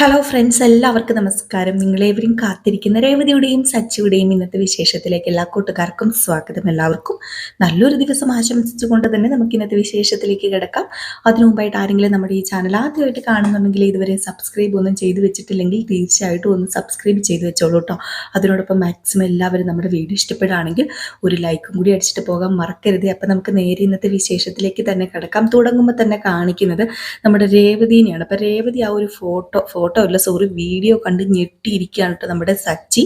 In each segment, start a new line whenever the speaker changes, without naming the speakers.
Hello friends എല്ലാവർക്കും നമസ്കാരം. നിങ്ങളേവരും കാത്തിരിക്കുന്ന രേവതിയുടെയും സച്ചിയുടെയും ഇന്നത്തെ വിശേഷത്തിലേക്ക് എല്ലാ കൂട്ടുകാർക്കും സ്വാഗതം. എല്ലാവർക്കും നല്ലൊരു ദിവസം ആശംസിച്ചുകൊണ്ട് തന്നെ നമുക്ക് ഇന്നത്തെ വിശേഷത്തിലേക്ക് കിടക്കാം. അതിനു മുമ്പായിട്ട് ആരെങ്കിലും നമ്മുടെ ഈ ചാനൽ ആദ്യമായിട്ട് കാണുന്നുണ്ടെങ്കിൽ ഇതുവരെ സബ്സ്ക്രൈബ് ഒന്നും ചെയ്തു വെച്ചിട്ടില്ലെങ്കിൽ തീർച്ചയായിട്ടും ഒന്ന് സബ്സ്ക്രൈബ് ചെയ്തു വെച്ചോളൂ കേട്ടോ അതിനോടൊപ്പം മാക്സിമം എല്ലാവരും നമ്മുടെ വീഡിയോ ഇഷ്ടപ്പെടുകയാണെങ്കിൽ ഒരു ലൈക്കും കൂടി അടിച്ചിട്ട് പോകാൻ മറക്കരുത്. അപ്പം നമുക്ക് നേരെ ഇന്നത്തെ വിശേഷത്തിലേക്ക് തന്നെ കിടക്കാം. തുടങ്ങുമ്പോൾ തന്നെ കാണിക്കുന്നത് നമ്മുടെ രേവതിനെയാണ്. അപ്പം രേവതി ആ ഒരു ഫോട്ടോ ഫോട്ടോ അല്ല സോറി വീഡിയോ കണ്ട് ഞെട്ടിയിരിക്കുകയാണ് കേട്ടോ നമ്മുടെ സച്ചി.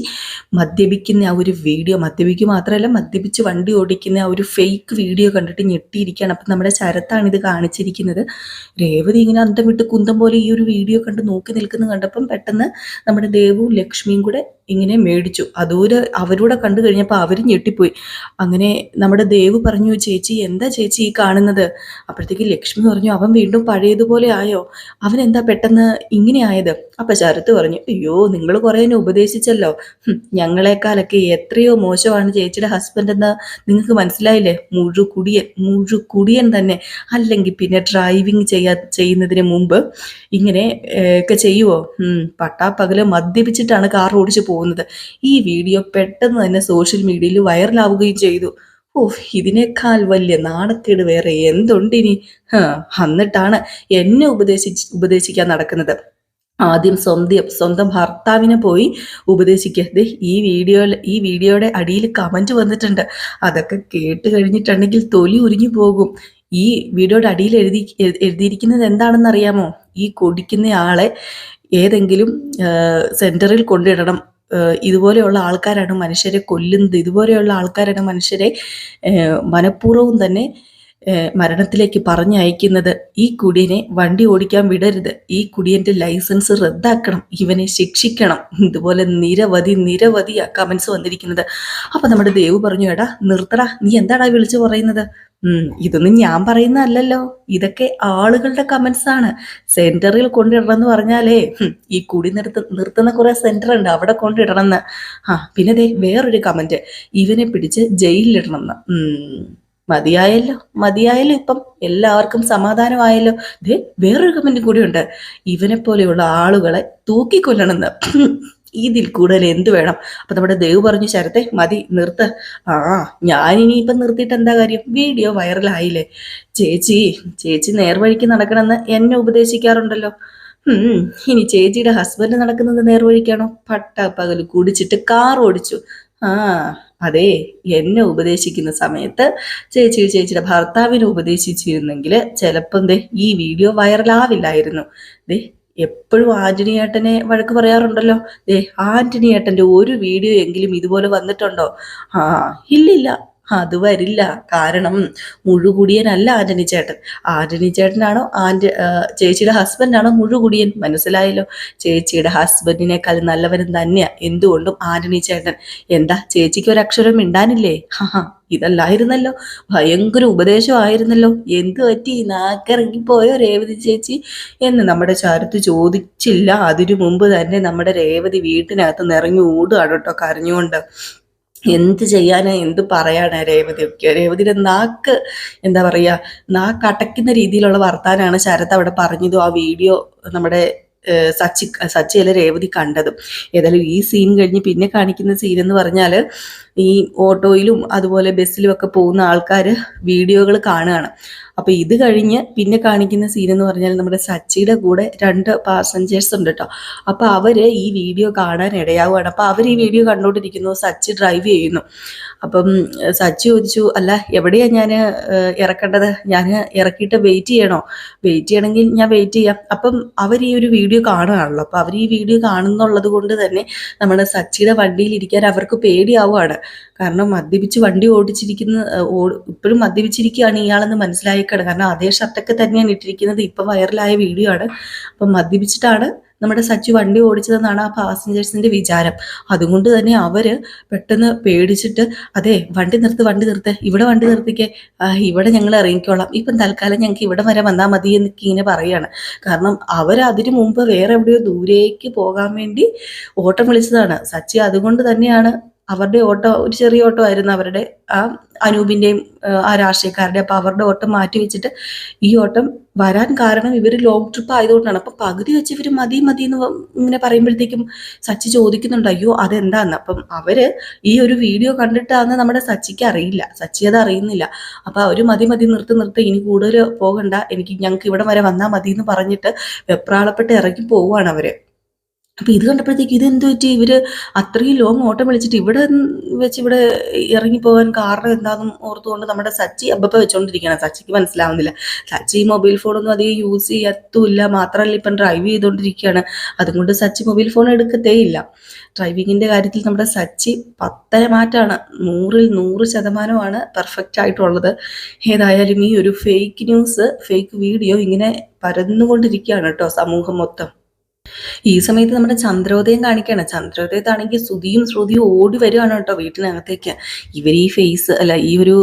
മദ്യപിക്കുന്ന ആ ഒരു വീഡിയോ മദ്യപിക്കുക മാത്രമല്ല മദ്യപിച്ച് വണ്ടി ഓടിക്കുന്ന ആ ഒരു ഫേക്ക് വീഡിയോ കണ്ടിട്ട് ഞെട്ടിയിരിക്കുകയാണ്. അപ്പം നമ്മുടെ ശരത്താണ് ഇത് കാണിച്ചിരിക്കുന്നത്. രേവതി ഇങ്ങനെ അന്തം വിട്ട് കുന്തം പോലെ ഈ ഒരു വീഡിയോ കണ്ട് നോക്കി നിൽക്കുന്നത് കണ്ടപ്പം പെട്ടെന്ന് നമ്മുടെ ദേവും ലക്ഷ്മിയും കൂടെ ഇങ്ങനെ മേടിച്ചു. അതൂര് അവരൂടെ കണ്ടു കഴിഞ്ഞപ്പോൾ അവർ ഞെട്ടിപ്പോയി. അങ്ങനെ നമ്മുടെ ദേവ് പറഞ്ഞു ചേച്ചി എന്താ ചേച്ചി ഈ കാണുന്നത്? അപ്പോഴത്തേക്ക് ലക്ഷ്മി പറഞ്ഞു അവൻ വീണ്ടും പഴയതുപോലെ ആയോ? അവൻ എന്താ പെട്ടെന്ന് ഇങ്ങനെ ആയത്? അപ്പൊ ശരത്ത് പറഞ്ഞു അയ്യോ നിങ്ങൾ കുറെ എന്നെ ഉപദേശിച്ചല്ലോ. ഞങ്ങളെക്കാളൊക്കെ എത്രയോ മോശമാണ് ചേച്ചിയുടെ ഹസ്ബൻഡ് എന്ന് നിങ്ങൾക്ക് മനസ്സിലായില്ലേ? മുഴു കുടിയൻ മുഴു കുടിയൻ തന്നെ. അല്ലെങ്കിൽ പിന്നെ ഡ്രൈവിങ് ചെയ്യാ ചെയ്യുന്നതിന് മുമ്പ് ഇങ്ങനെ ഒക്കെ ചെയ്യുവോ? ഉം, പട്ടാപ്പകൽ മദ്യപിച്ചിട്ടാണ് കാർ ഓടിച്ചു പോകുന്നത്. ഈ വീഡിയോ പെട്ടെന്ന് തന്നെ സോഷ്യൽ മീഡിയയിൽ വൈറലാവുകയും ചെയ്തു. ഓ ഇതിനേക്കാൾ വലിയ നാണക്കേട് വേറെ എന്തുണ്ടിനി ഇനി? എന്നിട്ടാണ് എന്നെ ഉപദേശിച്ച് ഉപദേശിക്കാൻ നടക്കുന്നത്. ആദ്യം സ്വന്തം സ്വന്തം ഭർത്താവിനെ പോയി ഉപദേശിക്കുക ഈ വീഡിയോ ഈ വീഡിയോയുടെ അടിയിൽ കമന്റ് വന്നിട്ടുണ്ട്. അതൊക്കെ കേട്ട് കഴിഞ്ഞിട്ടുണ്ടെങ്കിൽ തൊലി ഉരിഞ്ഞു പോകും. ഈ വീഡിയോയുടെ അടിയിൽ എഴുതി എഴുതിയിരിക്കുന്നത് എന്താണെന്ന് അറിയാമോ? ഈ കൊടിക്കുന്ന ആളെ ഏതെങ്കിലും സെന്ററിൽ കൊണ്ടിടണം. ഇതുപോലെയുള്ള ആൾക്കാരാണ് മനുഷ്യരെ കൊല്ലുന്നത്. ഇതുപോലെയുള്ള ആൾക്കാരാണ് മനുഷ്യരെ മനഃപൂർവം തന്നെ മരണത്തിലേക്ക് പറഞ്ഞയക്കുന്നത് ഈ കുടിയനെ വണ്ടി ഓടിക്കാൻ വിടരുത്. ഈ കുടിയന്റെ ലൈസൻസ് റദ്ദാക്കണം. ഇവനെ ശിക്ഷിക്കണം. ഇതുപോലെ നിരവധി നിരവധി കമൻസ് വന്നിരിക്കുന്നത്. അപ്പൊ നമ്മുടെ ദേവ് പറഞ്ഞു എടാ നിർത്തടാ. നീ എന്താടാ വിളിച്ചു പറയുന്നത്? ഇതൊന്നും ഞാൻ പറയുന്നതല്ലല്ലോ. ഇതൊക്കെ ആളുകളുടെ കമന്റ്സ് ആണ്. സെന്ററിൽ കൊണ്ടിടണം എന്ന് പറഞ്ഞാലേ ഈ കുടി നിർത്ത നിർത്തുന്ന കുറെ സെന്റർ ഉണ്ട്. അവിടെ കൊണ്ടിടണം എന്ന്. ആ പിന്നെ ദേ വേറൊരു കമന്റ് ഇവനെ പിടിച്ച് ജയിലിലിടണം എന്ന്. മതിയായല്ലോ മതിയായല്ലോ ഇപ്പം. എല്ലാവർക്കും സമാധാനമായല്ലോ. ദേ വേറൊരു കമന്റ് കൂടിയുണ്ട്. ഇവനെ പോലെയുള്ള ആളുകളെ തൂക്കിക്കൊല്ലണമെന്ന്. ഇതിൽ കൂടുതൽ എന്ത് വേണം? അപ്പൊ നമ്മുടെ ദേവ് പറഞ്ഞു ശരത്തെ മതി നിർത്ത്. ആ ഞാനിനി ഇപ്പം നിർത്തിയിട്ട് എന്താ കാര്യം? വീഡിയോ വൈറലായില്ലേ. ചേച്ചി ചേച്ചി നേർവഴിക്ക് നടക്കണമെന്ന് എന്നെ ഉപദേശിക്കാറുണ്ടല്ലോ. ഇനി ചേച്ചിയുടെ ഹസ്ബൻഡ് നടക്കുന്നത് നേർവഴിക്കാണോ പട്ട പകൽ കുടിച്ചിട്ട് കാർ ഓടിച്ചു ആ അതെ എന്നെ ഉപദേശിക്കുന്ന സമയത്ത് ചേച്ചി ചേച്ചിയുടെ ഭർത്താവിനെ ഉപദേശിച്ചിരുന്നെങ്കിൽ ചിലപ്പോൾ ദേ ഈ വീഡിയോ വൈറലാവില്ലായിരുന്നു. ദേ എപ്പോഴും ആന്റണി ഏട്ടനെ വഴക്ക് പറയാറുണ്ടല്ലോ. ദേ ആന്റണി ഏട്ടന്റെ ഒരു വീഡിയോ എങ്കിലും ഇതുപോലെ വന്നിട്ടുണ്ടോ? ആ ഇല്ലില്ല. അത് വരില്ല. കാരണം മുഴുകുടിയനല്ല ആന്റണി ചേട്ടൻ. ആന്റണി ചേട്ടനാണോ ആന്റ ആ, ചേച്ചിയുടെ ഹസ്ബൻഡാണോ മുഴുകുടിയൻ? മനസ്സിലായല്ലോ. ചേച്ചിയുടെ ഹസ്ബൻഡിനേക്കാൾ നല്ലവരും തന്നെയാ. എന്തുകൊണ്ടും ആന്റണി ചേട്ടൻ. എന്താ ചേച്ചിക്ക് ഒരു അക്ഷരം മിണ്ടാനില്ലേ? ഹാ ഇതല്ലായിരുന്നല്ലോ. ഭയങ്കര ഉപദേശമായിരുന്നല്ലോ എന്ത് പറ്റി? നാക്കിറങ്ങിപ്പോയോ രേവതി ചേച്ചി? എന്ന് നമ്മുടെ ചാരത്ത് ചോദിച്ചില്ല. അതിനു മുമ്പ് തന്നെ നമ്മുടെ രേവതി വീട്ടിനകത്ത് നിറങ്ങി ഓടുകയാണ് കേട്ടോ കരഞ്ഞുകൊണ്ട്. എന്ത് ചെയ്യാനാ എന്ത് പറയാനാ രേവതിയൊക്കെ രേവതിയുടെ നാക്ക് എന്താ പറയുക നാക്ക് അടയ്ക്കുന്ന രീതിയിലുള്ള വർത്താനാണ് ശരത് അവിടെ പറഞ്ഞതും ആ വീഡിയോ നമ്മുടെ സച്ചി സച്ചിയല്ല രേവതി കണ്ടതും. ഏതായാലും ഈ സീൻ കഴിഞ്ഞ് പിന്നെ കാണിക്കുന്ന സീൻ എന്ന് പറഞ്ഞാൽ ഈ ഓട്ടോയിലും അതുപോലെ ബസ്സിലും ഒക്കെ പോകുന്ന ആൾക്കാർ വീഡിയോകൾ കാണുകയാണ്. അപ്പൊ ഇത് കഴിഞ്ഞ് പിന്നെ കാണിക്കുന്ന സീൻ എന്ന് പറഞ്ഞാൽ നമ്മുടെ സച്ചിയുടെ കൂടെ രണ്ട് പാസഞ്ചേഴ്സ് ഉണ്ട് കേട്ടോ അപ്പോൾ അവർ ഈ വീഡിയോ കാണാൻ ഇടയാവുകയാണ്. അപ്പോൾ അവർ ഈ വീഡിയോ കണ്ടുകൊണ്ടിരിക്കുന്നു. സച്ചി ഡ്രൈവ് ചെയ്യുന്നു. അപ്പം സച്ചി ചോദിച്ചു അല്ല എവിടെയാ ഞാൻ ഇറക്കേണ്ടത്? ഞാൻ ഇറക്കിയിട്ട് വെയിറ്റ് ചെയ്യണോ? വെയിറ്റ് ചെയ്യണമെങ്കിൽ ഞാൻ വെയിറ്റ് ചെയ്യാം. അപ്പം അവർ ഈ ഒരു വീഡിയോ കാണുകയാണല്ലോ. അപ്പൊ അവർ ഈ വീഡിയോ കാണുന്നുള്ളത് കൊണ്ട് തന്നെ നമ്മുടെ സച്ചിയുടെ വണ്ടിയിൽ ഇരിക്കാൻ അവർക്ക് പേടിയാവുകയാണ്. കാരണം മദ്യപിച്ച് വണ്ടി ഓടിച്ചിരിക്കുന്ന ഇപ്പോഴും മദ്യപിച്ചിരിക്കുകയാണ് ഇയാളെന്ന് മനസ്സിലായിക്കാണ്. കാരണം അതേ ഷർട്ടൊക്കെ തന്നെയാണ് ഇട്ടിരിക്കുന്നത്. ഇപ്പം വൈറലായ വീഡിയോ ആണ്. അപ്പം മദ്യപിച്ചിട്ടാണ് നമ്മുടെ സച്ചു വണ്ടി ഓടിച്ചതെന്നാണ് ആ പാസഞ്ചേഴ്സിന്റെ വിചാരം. അതുകൊണ്ട് തന്നെ അവർ പെട്ടെന്ന് പേടിച്ചിട്ട് അതെ വണ്ടി നിർത്ത് വണ്ടി നിർത്ത്. ഇവിടെ വണ്ടി നിർത്തിക്കേ. ഇവിടെ ഞങ്ങൾ ഇറങ്ങിക്കോളാം. ഇപ്പം തൽക്കാലം ഞങ്ങൾക്ക് ഇവിടെ വരെ വന്നാൽ മതി എന്നൊക്കെ ഇങ്ങനെ പറയുകയാണ് കാരണം അവർ അതിനു മുമ്പ് വേറെ എവിടെയോ ദൂരേക്ക് പോകാൻ വേണ്ടി ഓട്ടം വിളിച്ചതാണ്. സച്ചി അതുകൊണ്ട് തന്നെയാണ് അവരുടെ ഓട്ടോ ഒരു ചെറിയ ഓട്ടോ ആയിരുന്നു അവരുടെ ആ അനൂപിന്റെയും ആ രാഷ്ട്രീയക്കാരുടെ. അപ്പൊ അവരുടെ ഓട്ടം മാറ്റി വെച്ചിട്ട് ഈ ഓട്ടം വരാൻ കാരണം ഇവർ ലോങ് ട്രിപ്പ് ആയതുകൊണ്ടാണ്. അപ്പൊ പകുതി വെച്ച് ഇവർ മതി മതി എന്ന് ഇങ്ങനെ പറയുമ്പോഴത്തേക്കും സച്ചി ചോദിക്കുന്നുണ്ട് അയ്യോ അതെന്താന്ന്? അപ്പം അവർ ഈ ഒരു വീഡിയോ കണ്ടിട്ടാന്ന് നമ്മുടെ സച്ചിക്ക് അറിയില്ല. സച്ചി അത് അറിയുന്നില്ല. അപ്പൊ അവർ മതി മതി നിർത്തി നിർത്തി ഇനി കൂടുതൽ പോകണ്ട. എനിക്ക് ഞങ്ങൾക്ക് ഇവിടെ വരെ വന്നാൽ മതി എന്ന് പറഞ്ഞിട്ട് വെപ്രാളപ്പെട്ട് ഇറങ്ങി പോവുകയാണ് അവർ. അപ്പൊ ഇത് കണ്ടപ്പോഴത്തേക്ക് ഇത് എന്ത് പറ്റി? ഇവർ അത്രയും ലോങ് ഓട്ടം വിളിച്ചിട്ട് ഇവിടെ വെച്ച് ഇവിടെ ഇറങ്ങി പോകാൻ കാരണം എന്താണെന്നും ഓർത്തുകൊണ്ട് നമ്മുടെ സച്ചി അബ്ബപ്പ വെച്ചുകൊണ്ടിരിക്കുകയാണ് സച്ചിക്ക് മനസ്സിലാവുന്നില്ല. സച്ചി മൊബൈൽ ഫോണൊന്നും അധികം യൂസ് ചെയ്യത്തുമില്ല. മാത്രമല്ല ഇപ്പം ഡ്രൈവ് ചെയ്തുകൊണ്ടിരിക്കുകയാണ് അതുകൊണ്ട് സച്ചി മൊബൈൽ ഫോൺ എടുക്കത്തേ ഇല്ല. ഡ്രൈവിങ്ങിന്റെ കാര്യത്തിൽ നമ്മുടെ സച്ചി പത്തര മാറ്റാണ്. നൂറിൽ നൂറ് ശതമാനമാണ് പെർഫെക്റ്റ് ആയിട്ടുള്ളത്. ഏതായാലും ഈ ഒരു ഫേക്ക് ന്യൂസ് ഫേക്ക് വീഡിയോ ഇങ്ങനെ പരന്നുകൊണ്ടിരിക്കുകയാണ് കേട്ടോ സമൂഹം മൊത്തം. ഈ സമയത്ത് നമ്മുടെ ചന്ദ്രോദയം കാണിക്കുകയാണ്. ചന്ദ്രോദയത്താണെങ്കിൽ ശ്രുതിയും ശ്രുതിയും ഓടി വരുവാണ് കേട്ടോ വീട്ടിനകത്തേക്ക്. ഇവർ ഈ ഫേസ് അല്ല ഈ ഒരു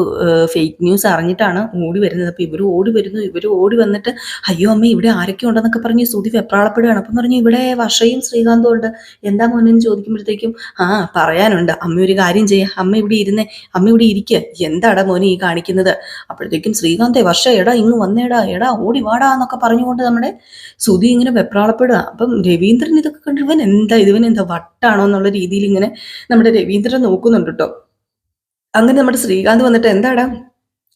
ഫേക്ക് ന്യൂസ് അറിഞ്ഞിട്ടാണ് ഓടി വരുന്നത്. അപ്പൊ ഇവർ ഓടി വരുന്നു ഇവർ ഓടി വന്നിട്ട് അയ്യോ അമ്മ ഇവിടെ ആരൊക്കെ ഉണ്ടെന്നൊക്കെ പറഞ്ഞ് ശ്രുതി വെപ്രാളപ്പെടുകയാണ്. അപ്പം പറഞ്ഞു ഇവിടെ വർഷയും ശ്രീകാന്തും ഉണ്ട്. എന്താ മോനെന്ന് ചോദിക്കുമ്പോഴത്തേക്കും ആ പറയാനുണ്ട്. അമ്മ ഒരു കാര്യം ചെയ്യാം. അമ്മ ഇവിടെ ഇരുന്നേ. അമ്മ ഇവിടെ ഇരിക്കുക എന്താടാ മോനെ ഈ കാണിക്കുന്നത്? അപ്പോഴത്തേക്കും ശ്രീകാന്തേ വർഷ എടാ ഇങ്ങ് വന്നേടാ. എടാ ഓടി വാടാ എന്നൊക്കെ പറഞ്ഞുകൊണ്ട് നമ്മുടെ ശ്രുതി ഇങ്ങനെ വെപ്രാളപ്പെടുക. അപ്പം രവീന്ദ്രൻ ഇതൊക്കെ കണ്ടു ഇവൻ എന്താ ഇവൻ എന്താ വട്ടാണോ എന്നുള്ള രീതിയിൽ ഇങ്ങനെ നമ്മുടെ രവീന്ദ്രൻ നോക്കുന്നുണ്ട് കേട്ടോ. അങ്ങനെ നമ്മുടെ ശ്രീകാന്ത് വന്നിട്ട് എന്താടാ?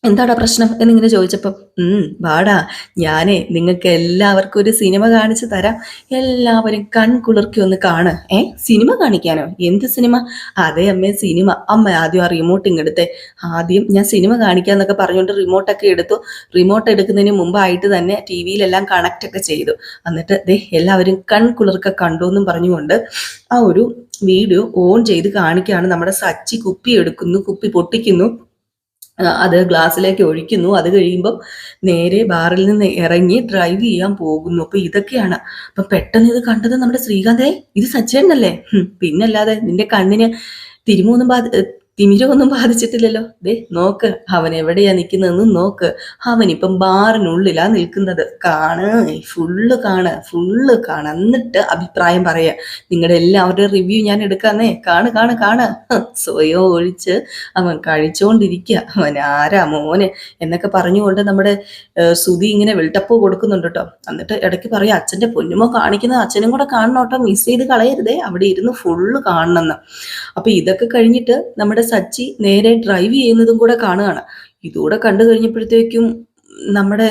എന്താടാ പ്രശ്നം എന്നിങ്ങനെ ചോദിച്ചപ്പം ഉം വാടാ. ഞാനേ നിങ്ങൾക്ക് എല്ലാവർക്കും ഒരു സിനിമ കാണിച്ചു തരാം. എല്ലാവരും കൺകുളിർക്കി ഒന്ന് കാണ്. ഏ സിനിമ കാണിക്കാനോ? എന്ത് സിനിമ? അതെ അമ്മേ സിനിമ. അമ്മ ആദ്യം ആ റിമോട്ട് ഇങ്ങെടുത്തേ ആദ്യം ഞാൻ സിനിമ കാണിക്കാന്നൊക്കെ പറഞ്ഞുകൊണ്ട് റിമോട്ടൊക്കെ എടുത്തു. റിമോട്ട് എടുക്കുന്നതിന് മുമ്പായിട്ട് തന്നെ ടി വിയിലെല്ലാം കണക്റ്റ് ഒക്കെ ചെയ്തു. എന്നിട്ട് ദേ എല്ലാവരും കൺകുളിർക്ക കണ്ടു എന്നും പറഞ്ഞുകൊണ്ട് ആ ഒരു വീഡിയോ ഓൺ ചെയ്ത് കാണിക്കുകയാണ് നമ്മുടെ സച്ചി കുപ്പി എടുക്കുന്നു കുപ്പി പൊട്ടിക്കുന്നു. അത് ഗ്ലാസ്സിലേക്ക് ഒഴിക്കുന്നു. അത് കഴിയുമ്പം നേരെ ബാറിൽ നിന്ന് ഇറങ്ങി ഡ്രൈവ് ചെയ്യാൻ പോകുന്നു. അപ്പൊ ഇതൊക്കെയാണ്. അപ്പൊ പെട്ടെന്ന് ഇത് കണ്ടത് നമ്മുടെ ശ്രീകാന്തേ ഇത് സച്ചേട്ടനല്ലേ പിന്നല്ലാതെ നിന്റെ കണ്ണിന് തിരുമൂന്നും തിമിരമൊന്നും ബാധിച്ചിട്ടില്ലല്ലോ. ദേ നോക്ക് അവൻ എവിടെയാ നിൽക്കുന്നതെന്ന് നോക്ക്. അവൻ ഇപ്പം ബാറിനുള്ളിലാ നിൽക്കുന്നത്. കാണ് ഫുള്ള് കാണ് ഫുള്ള് കാണ്. എന്നിട്ട് അഭിപ്രായം പറയാ നിങ്ങളുടെ എല്ലാവരുടെയും റിവ്യൂ ഞാൻ എടുക്കാന്നേ. കാണ് കാണ് കാണ്. സ്വയോ ഒഴിച്ച് അവൻ കഴിച്ചുകൊണ്ടിരിക്കുക അവൻ ആരാ മോന് എന്നൊക്കെ പറഞ്ഞുകൊണ്ട് നമ്മുടെ സുതി ഇങ്ങനെ വെൾട്ടപ്പ് കൊടുക്കുന്നുണ്ട് കേട്ടോ എന്നിട്ട് ഇടയ്ക്ക് പറയാം അച്ഛന്റെ പൊന്നുമോ കാണിക്കുന്നത്? അച്ഛനും കൂടെ കാണണം കേട്ടോ മിസ് ചെയ്ത് കളയരുതേ. അവിടെ ഇരുന്ന് ഫുള്ള് കാണണമെന്ന് അപ്പൊ ഇതൊക്കെ കഴിഞ്ഞിട്ട് നമ്മുടെ സച്ചി നേരെ ഡ്രൈവ് ചെയ്യുന്നതും കൂടെ കാണുകയാണ്. ഇതുകൂടെ കണ്ടു കഴിഞ്ഞപ്പോഴത്തേക്കും നമ്മുടെ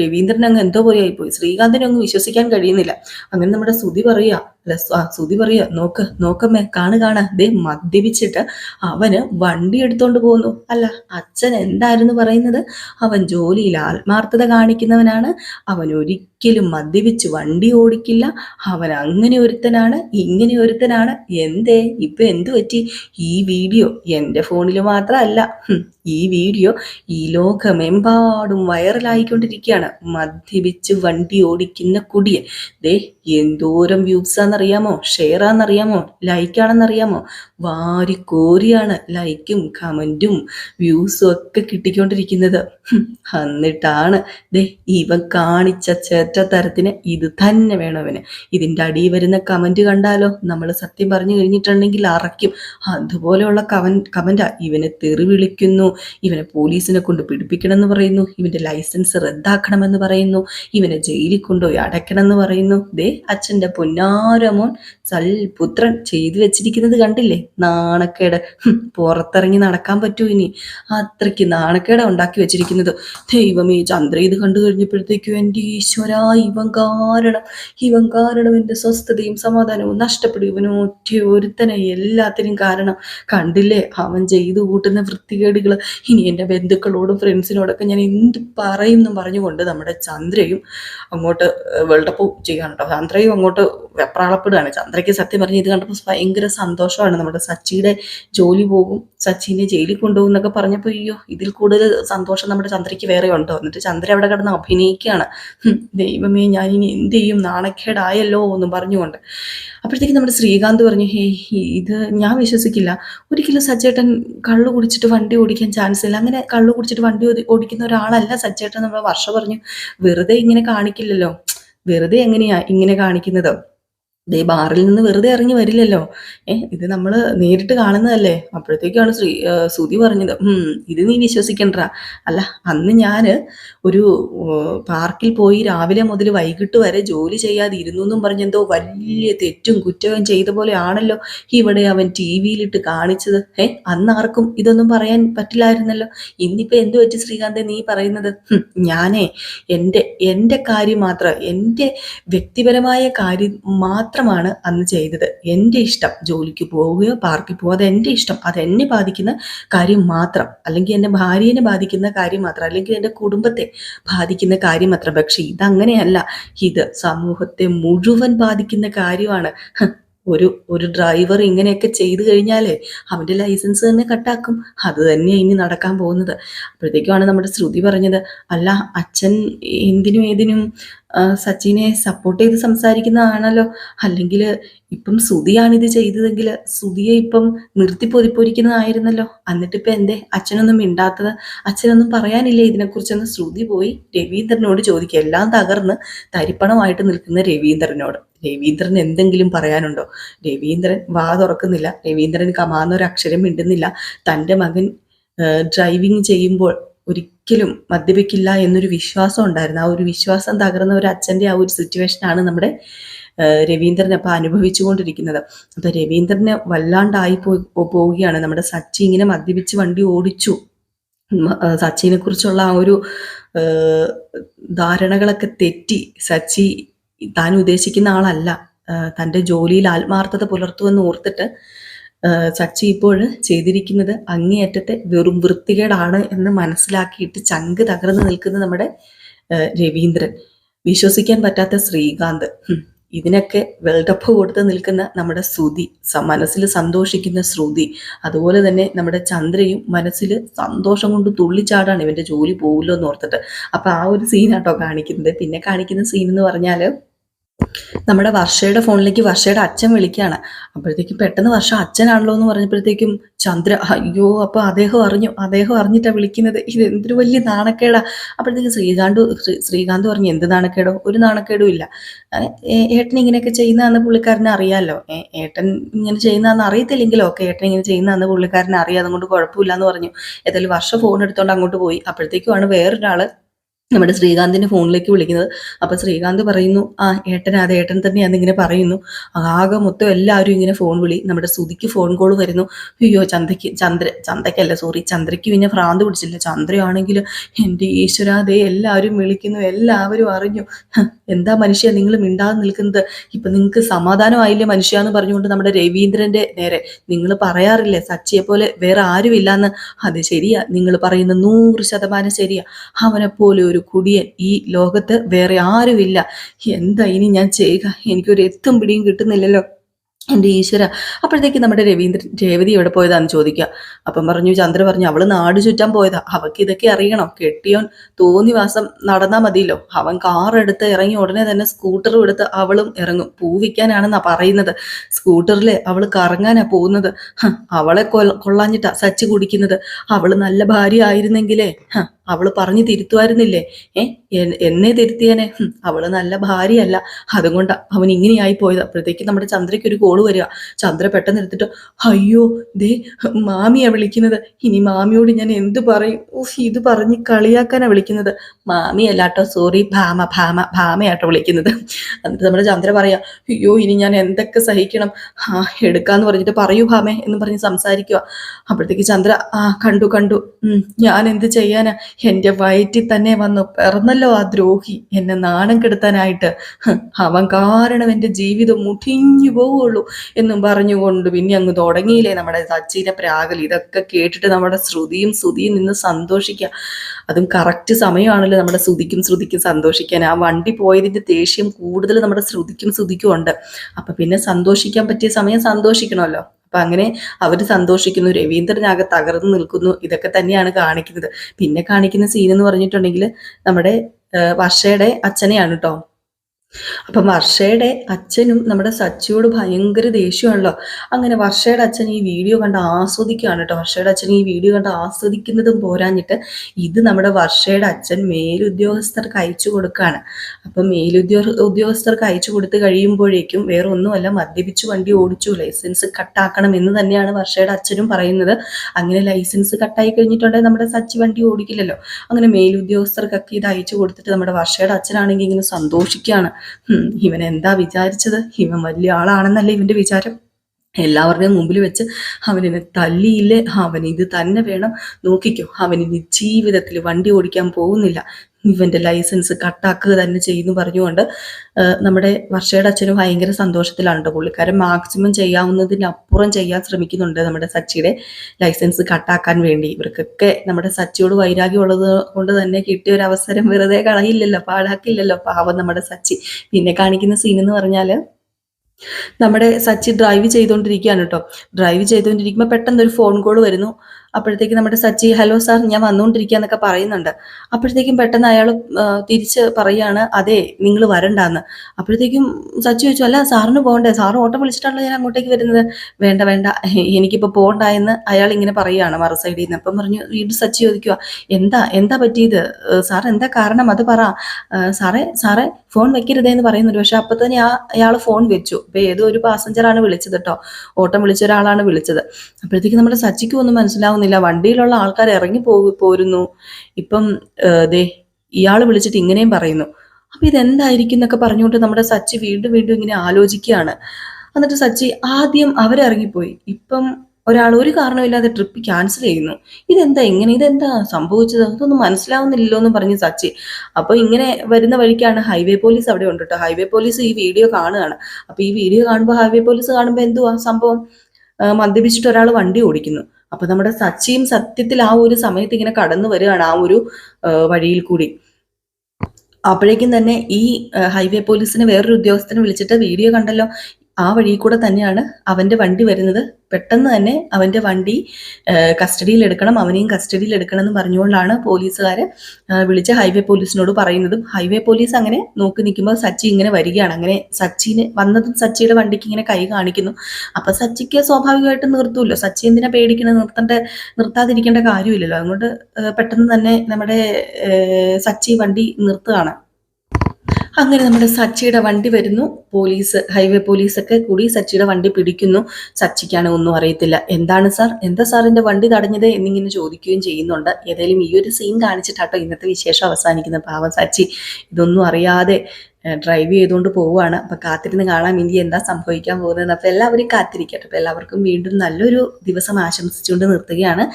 രവീന്ദ്രൻ അങ്ങ് എന്തോ പോലെ ആയിപ്പോയി ശ്രീകാന്തിനെ ഒന്നും വിശ്വസിക്കാൻ കഴിയുന്നില്ല. അങ്ങനെ നമ്മുടെ ശ്രുതി പറയാ അല്ല സുതി പറയുക നോക്ക് നോക്കമ്മേ കാണു കാണാ. ദേ മദ്യപിച്ചിട്ട് അവന് വണ്ടി എടുത്തോണ്ട് പോകുന്നു. അല്ല അച്ഛൻ എന്തായിരുന്നു പറയുന്നത്? അവൻ ജോലിയിൽ ആത്മാർത്ഥത കാണിക്കുന്നവനാണ്. അവൻ ഒരിക്കലും മദ്യപിച്ച് വണ്ടി ഓടിക്കില്ല. അവൻ അങ്ങനെ ഒരുത്തനാണ് ഇങ്ങനെ ഒരുത്തനാണ്. എന്തേ ഇപ്പൊ എന്തു പറ്റി? ഈ വീഡിയോ എന്റെ ഫോണിൽ മാത്രമല്ല ഈ വീഡിയോ ഈ ലോകമെമ്പാടും വൈറലായിക്കൊണ്ടിരിക്കുകയാണ്. മദ്യപിച്ച് വണ്ടി ഓടിക്കുന്ന കുടിയൻ. ദേ എന്തോരം വ്യൂസ് ഷെയർ ആണെന്നറിയാമോ? ലൈക്കാണെന്നറിയാമോ വാരിക്കോരിയാണ് ലൈക്കും കമന്റും വ്യൂസും ഒക്കെ കിട്ടിക്കൊണ്ടിരിക്കുന്നത്. എന്നിട്ടാണ് ദേ ഇവൻ കാണിച്ച ചേറ്റ തരത്തിന് ഇത് തന്നെ വേണം അവന്. ഇതിന്റെ അടിയിൽ വരുന്ന കമന്റ് കണ്ടാലോ? നമ്മൾ സത്യം പറഞ്ഞു കഴിഞ്ഞിട്ടുണ്ടെങ്കിൽ അറയ്ക്കും. അതുപോലെയുള്ള കമൻ കമന്റാ ഇവനെ തെറി വിളിക്കുന്നു. ഇവനെ പോലീസിനെ കൊണ്ട് പിടിപ്പിക്കണം എന്ന് പറയുന്നു. ഇവന്റെ ലൈസൻസ് റദ്ദാക്കണമെന്ന് പറയുന്നു. ഇവനെ ജയിലിൽ കൊണ്ടുപോയി അടയ്ക്കണം എന്ന് പറയുന്നു. ദേ അച്ഛന്റെ അച്ഛന്റെ പൊന്നാരമോൻ സൽപുത്രൻ ചെയ്തു വെച്ചിരിക്കുന്നത് കണ്ടില്ലേ? നാണക്കേട്. പുറത്തിറങ്ങി നടക്കാൻ പറ്റൂ ഇനി. അത്രയ്ക്ക് നാണക്കേട ഉണ്ടാക്കി വെച്ചിരിക്കുന്നത്. ദൈവമേ ചന്ദ്ര ഇത് കണ്ടു കഴിഞ്ഞപ്പോഴത്തേക്കും എന്റെ ഈശ്വര ഇവൻ കാരണം. ഇവൻ കാരണം എന്റെ സ്വസ്ഥതയും സമാധാനവും നഷ്ടപ്പെടും. ഇവനും ഒറ്റ ഒരുത്തനെ എല്ലാത്തിനും കാരണം. കണ്ടില്ലേ? അവൻ ചെയ്തു കൂട്ടുന്ന വൃത്തികേടുകൾ ഇനി എന്റെ ബന്ധുക്കളോടും ഫ്രണ്ട്സിനോടൊക്കെ ഞാൻ എന്ത് പറയും എന്നും പറഞ്ഞുകൊണ്ട് നമ്മുടെ ചന്ദ്രയും അങ്ങോട്ട് വേൾഡപ്പ് ചെയ്യാനുണ്ടോ. ചന്ദ്രയും അങ്ങോട്ട് വെപ്രാളപ്പെടുകയാണ് ചന്ദ്രയ്ക്ക് സത്യം പറഞ്ഞ് ഇത് കണ്ടപ്പോൾ ഭയങ്കര സന്തോഷമാണ്. നമ്മുടെ സച്ചിയുടെ ജോലി പോകും സച്ചിനെ ജയിലിൽ കൊണ്ടുപോകും എന്നൊക്കെ പറഞ്ഞപ്പോൾ അയ്യോ ഇതിൽ കൂടുതൽ സന്തോഷം നമ്മുടെ ചന്ദ്രയ്ക്ക് വേറെ ഉണ്ടോ? എന്നിട്ട് ചന്ദ്ര അവിടെ കിടന്ന് അഭിനയിക്കുകയാണ്. ദൈവമേ ഞാൻ ഇനി എന്ത് ചെയ്യും? നാണക്കേടായല്ലോ എന്നും പറഞ്ഞുകൊണ്ട്. അപ്പോഴത്തേക്ക് നമ്മുടെ ശ്രീകാന്ത് പറഞ്ഞു ഹേ ഇത് ഞാൻ വിശ്വസിക്കില്ല. ഒരിക്കലും സച്ചേട്ടൻ കള്ള് കുടിച്ചിട്ട് വണ്ടി ഓടിക്കാൻ ചാൻസ് ഇല്ല. അങ്ങനെ കള്ളു കുടിച്ചിട്ട് വണ്ടി ഓടിക്കുന്ന ഒരാളല്ല സച്ചേട്ടൻ നമ്മൾ വർഷ പറഞ്ഞു. വെറുതെ ഇങ്ങനെ കാണിക്കില്ലല്ലോ. വെറുതെ എങ്ങനെയാ ഇങ്ങനെ കാണിക്കുന്നത്? ദേ ബാറിൽ നിന്ന് വെറുതെ ഇറങ്ങി വരില്ലല്ലോ. ഏ ഇത് നമ്മൾ നേരിട്ട് കാണുന്നതല്ലേ? അപ്പോഴത്തേക്കാണ് ശ്രീ സുതി പറഞ്ഞത് ഇത് നീ വിശ്വസിക്കണ്ട. അല്ല അന്ന് ഞാൻ ഒരു പാർക്കിൽ പോയി രാവിലെ മുതൽ വൈകിട്ട് വരെ ജോലി ചെയ്യാതെ ഇരുന്നു എന്നും പറഞ്ഞ് എന്തോ വലിയ തെറ്റും കുറ്റവും ചെയ്ത പോലെ ആണല്ലോ ഇവിടെ അവൻ ടി വിയിലിട്ട് കാണിച്ചത്. ഏ അന്ന് ആർക്കും ഇതൊന്നും പറയാൻ പറ്റില്ലായിരുന്നല്ലോ. ഇന്നിപ്പോ എന്ത് പറ്റി ശ്രീകാന്ത് നീ പറയുന്നത്? ഞാനേ എന്റെ എന്റെ കാര്യം മാത്രം എന്റെ വ്യക്തിപരമായ കാര്യം മാത്രമാണ് അന്ന് ചെയ്തത്. എന്റെ ഇഷ്ടം ജോലിക്ക് പോവുകയോ പാർക്കിൽ പോവുക അത് എന്റെ ഇഷ്ടം. അത് എന്നെ ബാധിക്കുന്ന കാര്യം മാത്രം. അല്ലെങ്കിൽ എന്റെ ഭാര്യനെ ബാധിക്കുന്ന കാര്യം മാത്രം. അല്ലെങ്കിൽ എന്റെ കുടുംബത്തെ ബാധിക്കുന്ന കാര്യം മാത്രം. പക്ഷേ ഇതങ്ങനെയല്ല. ഇത് സമൂഹത്തെ മുഴുവൻ ബാധിക്കുന്ന കാര്യമാണ്. ഒരു ഒരു ഡ്രൈവർ ഇങ്ങനെയൊക്കെ ചെയ്തു കഴിഞ്ഞാലേ അവന്റെ ലൈസൻസ് തന്നെ കട്ടാക്കും അത് തന്നെയാണ് ഇനി നടക്കാൻ പോകുന്നത്. അപ്പോഴത്തേക്കുമാണ് നമ്മുടെ ശ്രുതി പറഞ്ഞത് അല്ല അച്ഛൻ എന്തിനും ഏതിനും സച്ചിനെ സപ്പോർട്ട് ചെയ്ത് സംസാരിക്കുന്നതാണല്ലോ. അല്ലെങ്കിൽ ഇപ്പം സുതിയാണ് ഇത് ചെയ്തതെങ്കിൽ സുതിയെ ഇപ്പം നിർത്തി പൊതിപ്പൊരിക്കുന്നതായിരുന്നല്ലോ. എന്നിട്ടിപ്പം എന്തേ? അച്ഛനൊന്നും മിണ്ടാത്തത് അച്ഛനൊന്നും പറയാനില്ല ഇതിനെക്കുറിച്ചൊന്ന്? ശ്രുതി പോയി രവീന്ദ്രനോട് ചോദിക്കുക. എല്ലാം തകർന്ന് തരിപ്പണമായിട്ട് നിൽക്കുന്ന രവീന്ദ്രനോട്. രവീന്ദ്രൻ എന്തെങ്കിലും പറയാനുണ്ടോ? രവീന്ദ്രൻ വാ തുറക്കുന്നില്ല. രവീന്ദ്രൻ കമാന്നൊരു അക്ഷരം മിണ്ടുന്നില്ല. തന്റെ മകൻ ഡ്രൈവിംഗ് ചെയ്യുമ്പോൾ ഒരിക്കലും മദ്യപിക്കില്ല എന്നൊരു വിശ്വാസം ഉണ്ടായിരുന്നു. ആ ഒരു വിശ്വാസം തകർന്ന ഒരു അച്ഛന്റെ ആ ഒരു സിറ്റുവേഷനാണ് നമ്മുടെ രവീന്ദ്രൻ അപ്പം അനുഭവിച്ചുകൊണ്ടിരിക്കുന്നത്. അപ്പൊ രവീന്ദ്രന് വല്ലാണ്ടായി പോവുകയാണ്. നമ്മുടെ സച്ചി ഇങ്ങനെ മദ്യപിച്ച് വണ്ടി ഓടിച്ചു. സച്ചിനെ കുറിച്ചുള്ള ആ ഒരു ധാരണകളൊക്കെ തെറ്റി. സച്ചി താൻ ഉദ്ദേശിക്കുന്ന ആളല്ല. തന്റെ ജോലിയിൽ ആത്മാർത്ഥത പുലർത്തുമെന്ന് ഓർത്തിട്ട് ചച്ചി ഇപ്പോൾ ചെയ്തിരിക്കുന്നത് അങ്ങേയറ്റത്തെ വെറും വൃത്തികേടാണ് എന്ന് മനസ്സിലാക്കിയിട്ട് ചങ്ക് തകർന്ന് നിൽക്കുന്ന നമ്മുടെ രവീന്ദ്രൻ. വിശ്വസിക്കാൻ പറ്റാത്ത ശ്രീകാന്ത്. ഇതിനൊക്കെ വെൽഡപ്പ് കൊടുത്ത് നിൽക്കുന്ന നമ്മുടെ ശ്രുതി മനസ്സിൽ സന്തോഷിക്കുന്ന ശ്രുതി അതുപോലെ തന്നെ നമ്മുടെ ചന്ദ്രയും മനസ്സിൽ സന്തോഷം കൊണ്ട് തുള്ളിച്ചാടാണ് ഇവന്റെ ജോലി പോകില്ലോ എന്ന് ഓർത്തിട്ട്. അപ്പോൾ ആ ഒരു സീനാട്ടോ കാണിക്കുന്നത്. പിന്നെ കാണിക്കുന്ന സീൻ എന്ന് പറഞ്ഞാൽ നമ്മുടെ വർഷയുടെ ഫോണിലേക്ക് വർഷയുടെ അച്ഛൻ വിളിക്കുകയാണ്. അപ്പോഴത്തേക്കും പെട്ടെന്ന് വർഷ അച്ഛനാണല്ലോ എന്ന് പറഞ്ഞപ്പോഴത്തേക്കും ചന്ദ്ര അയ്യോ അപ്പോൾ അദ്ദേഹം അറിഞ്ഞു. അദ്ദേഹം അറിഞ്ഞിട്ടാ വിളിക്കുന്നത്. ഇത് എന്തൊരു വലിയ നാണക്കേടാ. അപ്പോഴത്തേക്കും ശ്രീകാന്ത് ശ്രീ- ശ്രീകാന്ത് പറഞ്ഞു എന്ത് നാണക്കേടോ? ഒരു നാണക്കേടും ഇല്ല. ഏട്ടൻ ഇങ്ങനെയൊക്കെ ചെയ്യുന്നതെന്ന് പുള്ളിക്കാരനെ അറിയാമല്ലോ ഏട്ടൻ ഇങ്ങനെ ചെയ്യുന്നതെന്ന് അറിയത്തില്ലെങ്കിലോ? ഒക്കെ ഏട്ടൻ ഇങ്ങനെ ചെയ്യുന്നതെന്ന് പുള്ളിക്കാരനെ അറിയാം. അതുകൊണ്ട് കുഴപ്പമില്ല എന്ന് പറഞ്ഞു. ഏതായാലും വർഷം ഫോൺ എടുത്തോണ്ട് അങ്ങോട്ട് പോയി. അപ്പോഴത്തേക്കുമാണ് വേറൊരാൾ നമ്മുടെ ശ്രീകാന്തിന്റെ ഫോണിലേക്ക് വിളിക്കുന്നത്. അപ്പൊ ശ്രീകാന്ത് പറയുന്നു ആ ഏട്ടൻ അത് ഏട്ടൻ തന്നെയാന്ന് ഇങ്ങനെ പറയുന്നു. ആകെ മൊത്തം എല്ലാവരും ഇങ്ങനെ ഫോൺ വിളി. നമ്മുടെ സുതിക്ക് ഫോൺ കോൾ വരുന്നു. അയ്യോ ചന്തയ്ക്ക് ചന്ദ്ര ചന്തയ്ക്കല്ല സോറി ചന്ദ്രയ്ക്ക് പിന്നെ ഭ്രാന്ത് പിടിച്ചില്ല. ചന്ദ്രയാണെങ്കിൽ എന്റെ ഈശ്വരാതെ എല്ലാവരും വിളിക്കുന്നു എല്ലാവരും അറിഞ്ഞു. എന്താ മനുഷ്യ നിങ്ങൾ മിണ്ടാതെ നിൽക്കുന്നത്? ഇപ്പൊ നിങ്ങൾക്ക് സമാധാനമായില്ലേ മനുഷ്യ എന്ന് പറഞ്ഞുകൊണ്ട് നമ്മുടെ രവീന്ദ്രന്റെ നേരെ. നിങ്ങൾ പറയാറില്ലേ സച്ചിയെ പോലെ വേറെ ആരും ആരുമില്ലാന്ന്? അത് ശരിയാ. നിങ്ങൾ പറയുന്ന നൂറ് ശതമാനം ശരിയാ. അവനെപ്പോലെ പോലെ ഒരു കുടിയൻ ഈ ലോകത്ത് വേറെ ആരുമില്ല. എന്താ ഇനി ഞാൻ ചെയ്യുക? എനിക്കൊരു എത്തും പിടിയും കിട്ടുന്നില്ലല്ലോ എന്റെ ഈശ്വര. അപ്പോഴത്തേക്ക് നമ്മുടെ രവീന്ദ്രൻ രേവതി എവിടെ പോയതാന്ന് ചോദിക്കുക. അപ്പം പറഞ്ഞു ചന്ദ്ര പറഞ്ഞു അവൾ നാട് ചുറ്റാൻ പോയതാ. അവക്ക് ഇതൊക്കെ അറിയണം. കെട്ടിയോൻ തോന്നിവാസം നടന്നാൽ മതിയല്ലോ. അവൻ കാർ എടുത്ത് ഇറങ്ങി ഉടനെ തന്നെ സ്കൂട്ടറും എടുത്ത് അവളും ഇറങ്ങും. പൂവിക്കാനാണെന്നാ പറയുന്നത്. സ്കൂട്ടറിൽ അവൾ കറങ്ങാനാ പോകുന്നത്. അവളെ കൊ കൊള്ളാഞ്ഞിട്ടാ സച്ചി കുടിക്കുന്നത്. അവൾ നല്ല ഭാര്യ ആയിരുന്നെങ്കിലേ. ഹ, അവൾ പറഞ്ഞു തിരുത്തുമായിരുന്നില്ലേ? ഏ എന്നെ തിരുത്തിയനെ. അവൾ നല്ല ഭാര്യയല്ല. അതുകൊണ്ട് അവൻ ഇങ്ങനെയായി പോയത്. അപ്പോഴത്തേക്ക് നമ്മുടെ ചന്ദ്രയ്ക്ക് ഒരു കോൾ വരിക. ചന്ദ്ര പെട്ടെന്ന് എടുത്തിട്ട് അയ്യോ ദേ മാമിയാ വിളിക്കുന്നത്. ഇനി മാമിയോട് ഞാൻ എന്ത് പറയും? ഇത് പറഞ്ഞ് കളിയാക്കാനാ വിളിക്കുന്നത്. മാമിയല്ലാട്ടോ സോറി ഭാമ ഭാമ ഭാമയാട്ടോ വിളിക്കുന്നത്. എന്നിട്ട് നമ്മുടെ ചന്ദ്ര പറയാ അയ്യോ ഇനി ഞാൻ എന്തൊക്കെ സഹിക്കണം? ആ എടുക്കാന്ന് പറഞ്ഞിട്ട് പറയൂ ഭാമേ എന്ന് പറഞ്ഞ് സംസാരിക്കുക അപ്പോഴത്തേക്ക് ചന്ദ്ര ആ കണ്ടു കണ്ടു. ഞാൻ എന്ത് ചെയ്യാനാ? എന്റെ വയറ്റിൽ തന്നെ വന്ന് പിറന്നല്ലോ ആ ദ്രോഹി. എന്നെ നാണം കെടുത്താനായിട്ട് അവൻ കാരണം എന്റെ ജീവിതം മുടിഞ്ഞു പോവുള്ളൂ എന്നും പറഞ്ഞുകൊണ്ട് പിന്നെ അങ്ങ് തുടങ്ങിയില്ലേ നമ്മുടെ സച്ചിനെ പ്രാകൽ ഇതൊക്കെ കേട്ടിട്ട് നമ്മുടെ ശ്രുതിയും ശ്രുതിയും നിന്ന് സന്തോഷിക്കുക അതും കറക്റ്റ് സമയമാണല്ലോ നമ്മുടെ ശ്രുതിക്കും ശ്രുതിക്കും സന്തോഷിക്കാൻ. ആ വണ്ടി പോയതിന്റെ ദേഷ്യം കൂടുതൽ നമ്മുടെ ശ്രുതിക്കും ശ്രുതിക്കും ഉണ്ട്. അപ്പൊ പിന്നെ സന്തോഷിക്കാൻ പറ്റിയ സമയം സന്തോഷിക്കണമല്ലോ. അപ്പൊ അങ്ങനെ അവർ സന്തോഷിക്കുന്നു രവീന്ദ്രനാകെ തകർന്നു നിൽക്കുന്നു. ഇതൊക്കെ തന്നെയാണ് കാണിക്കുന്നത്. പിന്നെ കാണിക്കുന്ന സീൻ എന്ന് പറഞ്ഞിട്ടുണ്ടെങ്കിൽ നമ്മുടെ വർഷയുടെ അച്ഛനെയാണ് കേട്ടോ അപ്പം വർഷയുടെ അച്ഛനും നമ്മുടെ സച്ചിയോട് ഭയങ്കര ദേഷ്യമാണല്ലോ. അങ്ങനെ വർഷയുടെ അച്ഛൻ ഈ വീഡിയോ കണ്ട് ആസ്വദിക്കുകയാണ് കേട്ടോ. വർഷയുടെ അച്ഛൻ ഈ വീഡിയോ കണ്ട് ആസ്വദിക്കുന്നതും പോരാഞ്ഞിട്ട് ഇത് നമ്മുടെ വർഷയുടെ അച്ഛൻ മേലുദ്യോഗസ്ഥർക്ക് അയച്ചു കൊടുക്കുകയാണ്. അപ്പം മേലുദ്യോഗ ഉദ്യോഗസ്ഥർക്ക് അയച്ചു കൊടുത്ത് കഴിയുമ്പോഴേക്കും വേറെ ഒന്നുമല്ല മദ്യപിച്ച് വണ്ടി ഓടിച്ചു ലൈസൻസ് കട്ടാക്കണം എന്ന് തന്നെയാണ് വർഷയുടെ അച്ഛനും പറയുന്നത്. അങ്ങനെ ലൈസൻസ് കട്ടായി കഴിഞ്ഞിട്ടുണ്ടെങ്കിൽ നമ്മുടെ സച്ചി വണ്ടി ഓടിക്കില്ലല്ലോ. അങ്ങനെ മേലുദ്യോഗസ്ഥർക്കൊക്കെ ഇത് അയച്ചു കൊടുത്തിട്ട് നമ്മുടെ വർഷയുടെ അച്ഛനാണെങ്കിൽ ഇങ്ങനെ സന്തോഷിക്കുകയാണ്. ഇവൻ എന്താ വിചാരിച്ചത്? ഇവൻ വലിയ ആളാണെന്നല്ലേ ഇവന്റെ വിചാരം? എല്ലാവരുടെയും മുമ്പിൽ വെച്ച് അവനിനെ തല്ലിയില്ലേ? അവൻ ഇത് തന്നെ വേണം. നോക്കിക്കോ അവൻ ഇനി ജീവിതത്തിൽ വണ്ടി ഓടിക്കാൻ പോകുന്നില്ല. ഇവന്റെ ലൈസൻസ് കട്ടാക്കുക തന്നെ ചെയ്യുന്നു പറഞ്ഞുകൊണ്ട് നമ്മുടെ വർഷയുടെ അച്ഛന് ഭയങ്കര സന്തോഷത്തിലാണ് പുള്ളിക്കാരൻ. മാക്സിമം ചെയ്യാവുന്നതിനപ്പുറം ചെയ്യാൻ ശ്രമിക്കുന്നുണ്ട് നമ്മുടെ സച്ചിയുടെ ലൈസൻസ് കട്ടാക്കാൻ വേണ്ടി. ഇവർക്കൊക്കെ നമ്മുടെ സച്ചിയോട് വൈരാഗ്യം ഉള്ളത് കൊണ്ട് തന്നെ കിട്ടിയ ഒരു അവസരം വെറുതെ കളയില്ലല്ലോ പാഴാക്കില്ലല്ലോ പാവം നമ്മുടെ സച്ചി. പിന്നെ കാണിക്കുന്ന സീൻ എന്ന് പറഞ്ഞാൽ നമ്മുടെ സച്ചി ഡ്രൈവ് ചെയ്തുകൊണ്ടിരിക്കുകയാണ് കേട്ടോ. ഡ്രൈവ് ചെയ്തുകൊണ്ടിരിക്കുമ്പോൾ പെട്ടെന്ന് ഒരു ഫോൺ കോൾ വരുന്നു. അപ്പോഴത്തേക്ക് നമ്മുടെ സച്ചി ഹലോ സാർ ഞാൻ വന്നുകൊണ്ടിരിക്കുക എന്നൊക്കെ പറയുന്നുണ്ട്. അപ്പോഴത്തേക്കും പെട്ടെന്ന് അയാൾ തിരിച്ച് പറയാണ് അതെ നിങ്ങൾ വരണ്ടാന്ന്. അപ്പോഴത്തേക്കും സച്ചി ചോദിച്ചു അല്ല സാറിന് പോകണ്ടേ? സാറ് ഓട്ടം വിളിച്ചിട്ടാണല്ലോ ഞാൻ അങ്ങോട്ടേക്ക് വരുന്നത്. വേണ്ട വേണ്ട എനിക്കിപ്പോൾ പോകണ്ട എന്ന് അയാൾ ഇങ്ങനെ പറയുകയാണ് മറു സൈഡിൽ നിന്ന്. അപ്പം പറഞ്ഞു വീണ്ടും സച്ചി ചോദിക്കുക എന്താ എന്താ പറ്റിയത്? സാർ എന്താ കാരണം? അത് പറ. സാറേ സാറേ ഫോൺ വെക്കരുതേ എന്ന് പറയുന്നുണ്ട്. പക്ഷെ അപ്പം തന്നെ ആ അയാൾ ഫോൺ വെച്ചു. ഇപ്പം ഏതോ ഒരു പാസഞ്ചറാണ് വിളിച്ചത് കേട്ടോ. ഓട്ടം വിളിച്ച ഒരാളാണ് വിളിച്ചത്. അപ്പോഴത്തേക്ക് നമ്മുടെ സച്ചിക്കും ഒന്നും മനസ്സിലാവുന്നില്ല വണ്ടിയിലുള്ള ആൾക്കാർ ഇറങ്ങി പോരുന്നു. ഇപ്പം ദേ ഇയാൾ വിളിച്ചിട്ട് ഇങ്ങനെയും പറയുന്നു. അപ്പൊ ഇതെന്തായിരിക്കും എന്നൊക്കെ പറഞ്ഞുകൊണ്ട് നമ്മുടെ സച്ചി വീണ്ടും വീണ്ടും ഇങ്ങനെ ആലോചിക്കുകയാണ്. എന്നിട്ട് സച്ചി ആദ്യം അവരിറങ്ങിപ്പോയി. ഇപ്പം ഒരാൾ ഒരു കാരണമില്ലാതെ ട്രിപ്പ് ക്യാൻസൽ ചെയ്യുന്നു. ഇതെന്താ ഇങ്ങനെ? ഇതെന്താ സംഭവിച്ചത്? അതൊന്നും മനസ്സിലാവുന്നില്ലല്ലോ എന്ന് പറഞ്ഞ് സച്ചി. അപ്പോൾ ഇങ്ങനെ വരുന്ന വഴിക്കാണ് ഹൈവേ പോലീസ് അവിടെ ഉണ്ട് കേട്ടോ. ഹൈവേ പോലീസ് ഈ വീഡിയോ കാണുകയാണ്. അപ്പോൾ ഈ വീഡിയോ കാണുമ്പോൾ ഹൈവേ പോലീസ് കാണുമ്പോൾ എന്തുവാ സംഭവം? മദ്യപിച്ചിട്ട് ഒരാൾ വണ്ടി ഓടിക്കുന്നു. അപ്പൊ നമ്മുടെ സച്ചിയും സത്യത്തിൽ ആ ഒരു സമയത്ത് ഇങ്ങനെ കടന്നു വരികയാണ് ആ ഒരു വഴിയിൽ കൂടി. അപ്പോഴേക്കും തന്നെ ഈ ഹൈവേ പോലീസിനെ വേറൊരു ഉദ്യോഗസ്ഥനെ വിളിച്ചിട്ട് വീഡിയോ കണ്ടല്ലോ. ആ വഴി കൂടെ തന്നെയാണ് അവന്റെ വണ്ടി വരുന്നത്. പെട്ടെന്ന് തന്നെ അവന്റെ വണ്ടി കസ്റ്റഡിയിൽ എടുക്കണം അവനെയും കസ്റ്റഡിയിൽ എടുക്കണം എന്ന് പറഞ്ഞുകൊണ്ടാണ് പോലീസുകാർ വിളിച്ച് ഹൈവേ പോലീസിനോട് പറയുന്നതും ഹൈവേ പോലീസ് അങ്ങനെ നോക്കി നിൽക്കുമ്പോൾ സച്ചി ഇങ്ങനെ വരികയാണ്. അങ്ങനെ സച്ചിന് വന്നതും സച്ചിയുടെ വണ്ടിക്ക് ഇങ്ങനെ കൈ കാണിക്കുന്നു. അപ്പോൾ സച്ചിക്ക് സ്വാഭാവികമായിട്ടും നിർത്തുമല്ലോ സച്ചി എന്തിനാ പേടിക്കണത് നിർത്തേണ്ട നിർത്താതിരിക്കേണ്ട കാര്യമില്ലല്ലോ. അതുകൊണ്ട് പെട്ടെന്ന് തന്നെ നമ്മുടെ സച്ചി വണ്ടി നിർത്തുകയാണ്. അങ്ങനെ നമ്മുടെ സച്ചിയുടെ വണ്ടി വരുന്നു. പോലീസ് ഹൈവേ പോലീസൊക്കെ കൂടി സച്ചിയുടെ വണ്ടി പിടിക്കുന്നു. സച്ചിക്കാണ് ഒന്നും അറിയത്തില്ല. എന്താണ് സാർ? എന്താ സാറിന്റെ വണ്ടി തടഞ്ഞത് എന്നിങ്ങനെ ചോദിക്കുകയും ചെയ്യുന്നുണ്ട്. ഏതായാലും ഈ ഒരു സീൻ കാണിച്ചിട്ടാട്ടോ ഇന്നത്തെ വിശേഷം അവസാനിക്കുന്നത്. പാവം സച്ചി. ഇതൊന്നും അറിയാതെ ഡ്രൈവ് ചെയ്തുകൊണ്ട് പോവുകയാണ്. അപ്പൊ കാത്തിരുന്ന് കാണാൻ ഇനി എന്താ സംഭവിക്കാൻ പോകുന്നത്? അപ്പൊ എല്ലാവരും കാത്തിരിക്കട്ടെ. അപ്പൊ എല്ലാവർക്കും വീണ്ടും നല്ലൊരു ദിവസം ആശംസിച്ചുകൊണ്ട് നിർത്തുകയാണ്.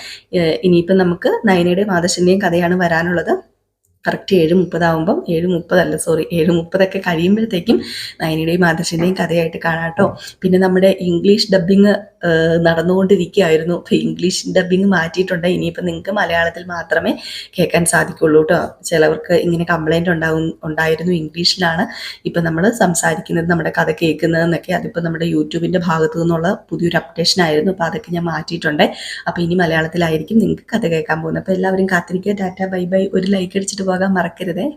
ഇനിയിപ്പം നമുക്ക് നയനയുടെയും ആദർശന്റെയും കഥയാണ് വരാനുള്ളത്. കറക്റ്റ് ഏഴ് മുപ്പതാവുമ്പം ഏഴ് മുപ്പതല്ല സോറി ഏഴ് മുപ്പതൊക്കെ കഴിയുമ്പോഴത്തേക്കും നയനിയുടെയും ആദർശിന്റെയും കഥയായിട്ട് കാണാം കേട്ടോ. പിന്നെ നമ്മുടെ ഇംഗ്ലീഷ് ഡബ്ബിങ് നടന്നുകൊണ്ടിരിക്കുകയായിരുന്നു. അപ്പോൾ ഇംഗ്ലീഷ് ഡബ്ബിങ് മാറ്റിയിട്ടുണ്ട്. ഇനിയിപ്പോൾ നിങ്ങൾക്ക് മലയാളത്തിൽ മാത്രമേ കേൾക്കാൻ സാധിക്കുള്ളൂ കേട്ടോ ചിലവർക്ക് ഇങ്ങനെ കംപ്ലൈന്റ് ഉണ്ടാവും ഉണ്ടായിരുന്നു ഇംഗ്ലീഷിലാണ് ഇപ്പം നമ്മൾ സംസാരിക്കുന്നത് നമ്മുടെ കഥ കേൾക്കുന്നതെന്നൊക്കെ അതിപ്പോൾ നമ്മുടെ യൂട്യൂബിന്റെ ഭാഗത്തു നിന്നുള്ള പുതിയൊരു അപ്ഡേഷൻ ആയിരുന്നു. അപ്പോൾ അതൊക്കെ ഞാൻ മാറ്റിയിട്ടുണ്ട്. അപ്പോൾ ഇനി മലയാളത്തിലായിരിക്കും നിങ്ങൾക്ക് കഥ കേൾക്കാൻ പോകുന്നത്. അപ്പോൾ എല്ലാവരും കാത്തിരിക്കുക. ടാറ്റ ബൈ ബൈ ഒരു ലൈക്ക് അടിച്ചിട്ട് പോകാൻ മറക്കരുതേ.